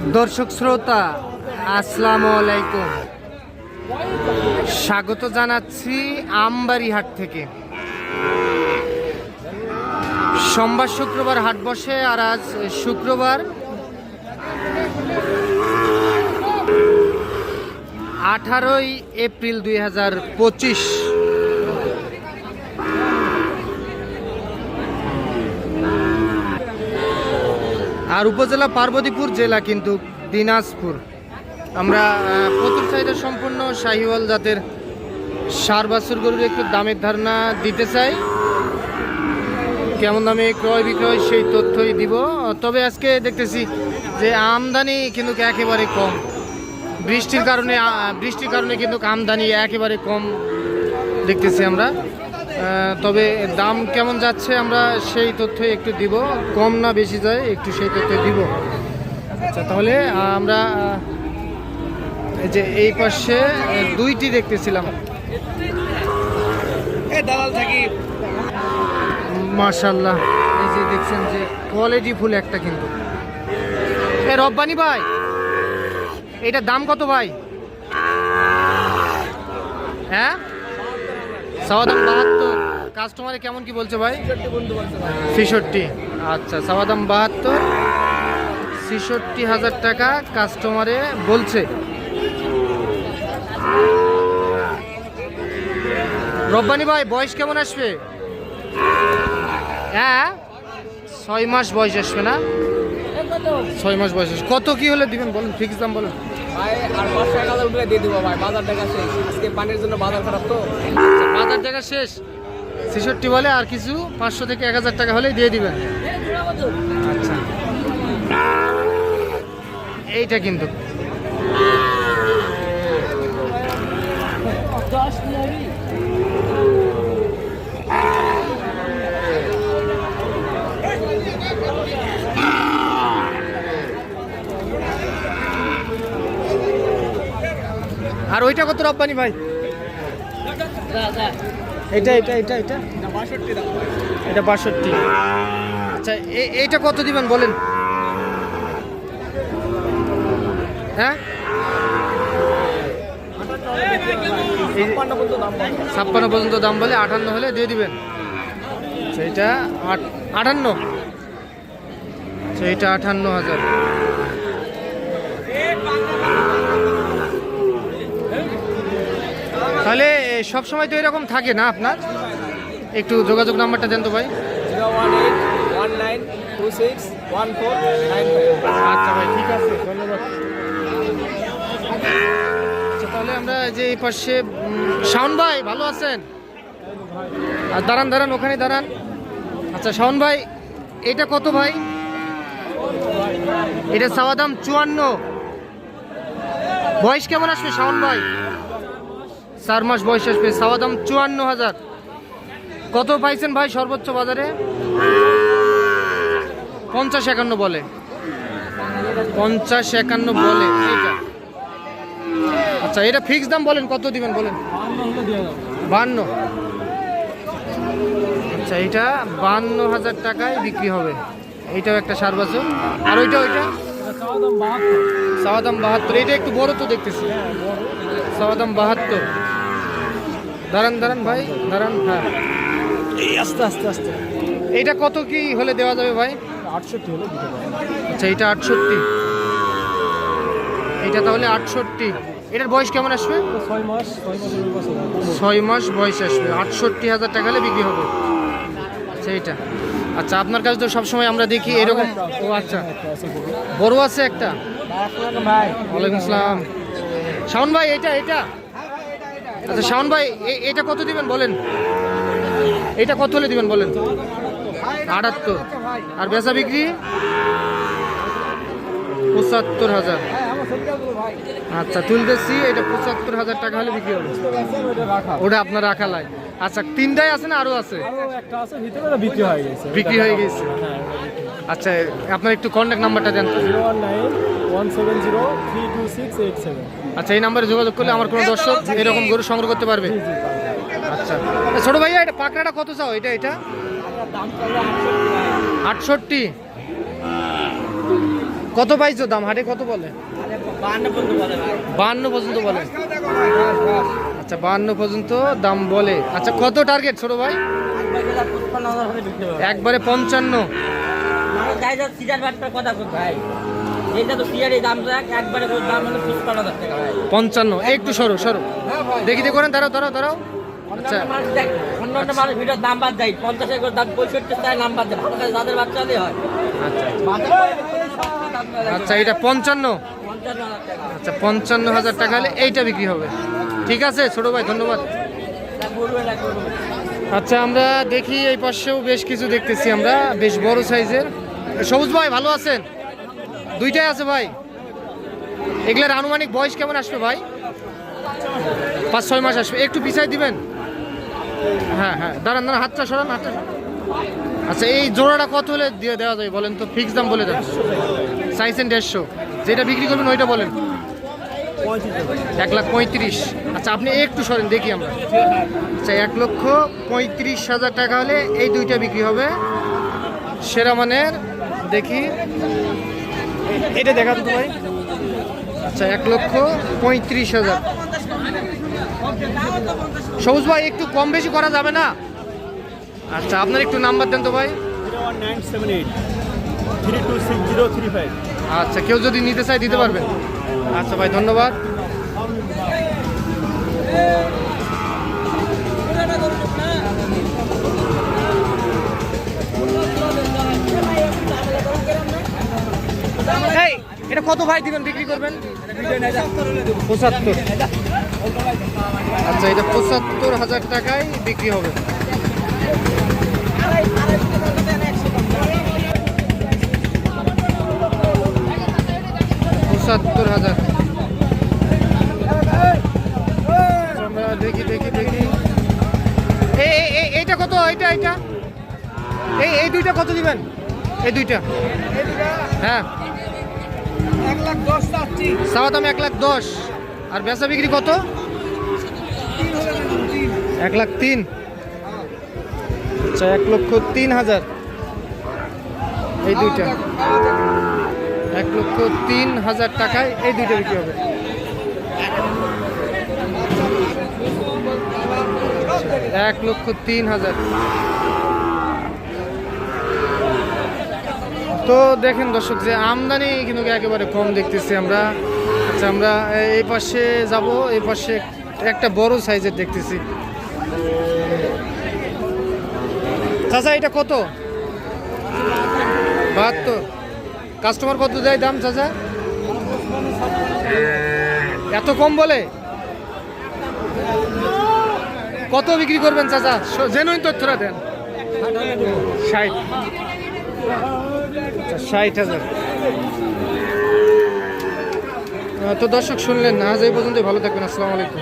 দর্শক শ্রোতা, আসসালামু আলাইকুম। স্বাগত জানাচ্ছি আমবাড়িহাট থেকে। সোমবার শুক্রবার হাট বসে আর আজ শুক্রবার আঠারোই এপ্রিল দুই হাজার পঁচিশ। আর উপজেলা পার্বতীপুর জেলা কিন্তু দিনাজপুর। আমরা প্রচুর চাহিদা সম্পূর্ণ শাহিওয়াল জাতের সার বাছুর গরুর একটু দামের ধারণা দিতে চাই। কেমন দামে ক্রয় বিক্রয় সেই তথ্যই দিব। তবে আজকে দেখতেছি যে আমদানি কিন্তু একেবারে কম। বৃষ্টির কারণে বৃষ্টির কারণে কিন্তু আমদানি একেবারে কম দেখতেছি আমরা। তবে দাম কেমন যাচ্ছে আমরা সেই তথ্যই একটু দিব। কম না বেশি যায় একটু সেই তথ্য দিব। আচ্ছা তাহলে আমরা এই যে এই পাশে দুইটি দেখতেছিলাম। মাশাল্লাহ এই যে দেখছেন যে কোয়ালিটি ফুল একটা কিন্তু। এ রব্বানি ভাই এটার দাম কত ভাই? হ্যাঁ? সাওয়া দাম বাহাত্তর কাস্টমারে কেমন কি বলছে ভাই? ছেষট্টি। আচ্ছা সাওয়া দাম বাহাত্তর ছেষট্টি হাজার টাকা কাস্টমারে বলছে। রব্বানি ভাই বয়স কেমন আসবে? হ্যাঁ ছয় মাস বয়স আসবে না? ছয় মাস বয়স কত কি হলে দিবেন বলুন? ফিক্স দাম বলুন। ভাই আর পাঁচশো এক হাজার উঠলে দিয়ে দিব ভাই। বাজার দেখা শেষ। আজকে পানির জন্য বাজার খারাপ তো। আচ্ছা, বাজার জায়গা শেষ। ছেষট্টি বলে আর কিছু পাঁচশো থেকে এক হাজার টাকা হলেই দিয়ে দিবেন। আচ্ছা। এইটা কিন্তু। আর ওইটা কত রপ্পানি ভাই? এটা এটা এটা এটা? এটা বাষট্টি। আচ্ছা এইটা কত দিবেন বলেন? হ্যাঁ? ছাপ্পান্ন পর্যন্ত দাম বলে, আটান্ন হলে দিয়ে দিবেন। সেইটা আট, আটান্ন। সেইটা আটান্ন হাজার। তাহলে সব সময় তো এরকম থাকে না আপনার? একটু যোগাযোগ নাম্বারটা দেন তো ভাই আচ্ছা ভাই ঠিক আছে ধন্যবাদ। তাহলে আমরা যে এই পাশে শাওন ভাই ভালো আছেন? আর দাঁড়ান দাঁড়ান ওখানে দাঁড়ান। আচ্ছা শাওন ভাই এটা কত ভাই? এটা চাওয়া দাম চুয়ান্ন। বয়স কেমন আসবে শাওন ভাই? চার মাস বয়স আসবে চাওয়া দাম চুয়ান্ন হাজার। কত পাইছেন ভাই সর্বোচ্চ বাজারে? পঞ্চাশ একান্ন বলে। পঞ্চাশ একান্ন বলে আচ্ছা এটা ফিক্স দাম বলেন, কত দিবেন বলেন? বান্ন। আচ্ছা এটা বান্ন হাজার টাকায় বিক্রি হবে। এইটাও একটা সার বছর। আর ওইটা ওইটা? সাওয়া দাম বাহাত্তর। এটা একটু বড় তো দেখতেছি। সাওয়া দাম বাহাত্তর। দাঁড়ান দাঁড়ান ভাই দাঁড়ান হ্যাঁ। এই আস্তে আস্তে আস্তে। এইটা কত কি হলে দেওয়া যাবে ভাই? আটষট্টি হলে আচ্ছা এটা আটষট্টি। এটা তাহলে আটষট্টি। এটার বয়স কেমন আসবে? ছয় মাস ছয় বয়স আসবে। আটষট্টি হাজার টাকা হলে বিক্রি হবে। আচ্ছা এইটা। আচ্ছা আপনার কাছে তো সবসময় আমরা দেখি এরকম ও আচ্ছা। বড়। আছে একটা? ভাই। ওয়ালাইকুম আসসালাম শাওন ভাই এটা এটা আচ্ছা শাওন ভাই এটা কত দিবেন বলেন? এটা কত হলে দিবেন বলেন? আটাত্তর। আর বেচা বিক্রি? পঁচাত্তর হাজার। আচ্ছা তুলতেছি এটা পঁচাত্তর হাজার টাকা হলে বিক্রি হবে। ওটা আপনার রাখা লাই আচ্ছা তিনটাই আছে না আরও আছে? আরও আছে বিক্রি হয়ে গেছে। বিক্রি হয়ে গেছে। আচ্ছা আপনার একটু কন্ট্যাক্ট নাম্বারটা দেন one nine one seven zero three two six eight seven. আচ্ছা এই নাম্বারে যোগাযোগ করলে আমার কোনো দর্শক এরকম গরু সংগ্রহ করতে পারবে? আচ্ছা। ছোট ভাইয়া এটা পাকড়াটা কত চাও? এটা এটা? আটষট্টি। কত পাইছো দাম? হাটে কত বলে? বাহান্ন পর্যন্ত বলে। আচ্ছা বাহান্ন পর্যন্ত দাম বলে। আচ্ছা কত টার্গেট ছোট ভাই? একবারে পঞ্চান্ন। মানে কথা ভাই। এইটা তো সিজারের দাম যাক একবারে দাম হলো পঁচপান্ন হাজার টাকা। পঞ্চান্ন এই একটু সরো সরো। দেখি দেখি করেন দাঁড়াও দাঁড়াও দাঁড়াও। আচ্ছা। অন্যান্য মানুষ দেখ অন্যান্য ভিডিওর দাম বাদ দেয় পঞ্চাশ দাম পঁয়ষট্টি চায় নাম বাদ দেয়। ভালো করে যাদের বাচ্চা হলে হয়। আচ্ছা দেয়। আচ্ছা এটা পঞ্চান্ন? আচ্ছা পঞ্চান্ন হাজার টাকা হলে এইটা বিক্রি হবে। ঠিক আছে ছোট ভাই ধন্যবাদ। এটা এটা আচ্ছা আমরা দেখি এই পাশেও বেশ কিছু দেখতেছি আমরা বেশ বড় সাইজের। সবুজ ভাই ভালো আছেন? দুইটাই আছে ভাই। এগুলার আনুমানিক বয়স কেমন আসবে ভাই? পাঁচ, ছয় মাস আসবে। একটু পিছাই দিবেন? হ্যাঁ হ্যাঁ। দাঁড়ান দাঁড়ান, হাতটা সরান আচ্ছা এই জোড়াটা কত হলে দিয়ে দেওয়া যায় বলেন তো? ফিক্স দাম বলে দেন। চাইছেন দেড়শো যেটা বিক্রি করবেন ওইটা বলেন। এক লাখ পঁয়ত্রিশ। আচ্ছা আপনি একটু সরেন, দেখি আমরা। আচ্ছা এক লক্ষ পঁয়ত্রিশ হাজার টাকা হলে এই দুইটা বিক্রি হবে। সেরা মানের, দেখি। এটা দেখা তো ভাই। আচ্ছা এক লক্ষ পঁয়ত্রিশ হাজার। সবুজ ভাই, একটু কম বেশি করা যাবে না? আচ্ছা আপনার একটু নাম্বার দেন তো ভাই। আচ্ছা কেউ যদি নিতে চায় দিতে পারবেন আচ্ছা ভাই, ধন্যবাদ। এই এটা কত ভাই দিবেন বিক্রি করবেন? পঁচাত্তর। আচ্ছা এটা পঁচাত্তর হাজার টাকায় বিক্রি হবে। পঁচাত্তর হাজার। আমরা দেখি দেখি দেখি। এই এই- এই এইটা কত? এইটা এইটা? এই এই দুইটা কত দিবেন? এই দুইটা। হ্যাঁ এক লাখ দশ চাচ্ছি চাওয়া দাম এক লাখ দশ। আর বেচা বিক্রি কত? এক লাখ তিন। আচ্ছা এক লক্ষ তিন হাজার। এই দুইটা। এক লক্ষ তিন হাজার টাকায় এই দুইটা বিক্রি হবে। এক লক্ষ তিন হাজার। তো দেখেন দর্শক যে আমদানি কিন্তু একেবারে কম দেখতেছি আমরা। আচ্ছা আমরা এই পাশে যাব, এই পাশে একটা বড় সাইজের দেখতেছি। চাচা, এটা কত? বাহাত্তর। কাস্টমার কত দেয় দাম, চাচা? এত কম বলে? কত বিক্রি করবেন, চাচা? জেনুইন তথ্যটা দেন। ষাট। হাজার। তো দর্শক শুনলেন না এই পর্যন্ত ভালো থাকবেন আসসালামু আলাইকুম।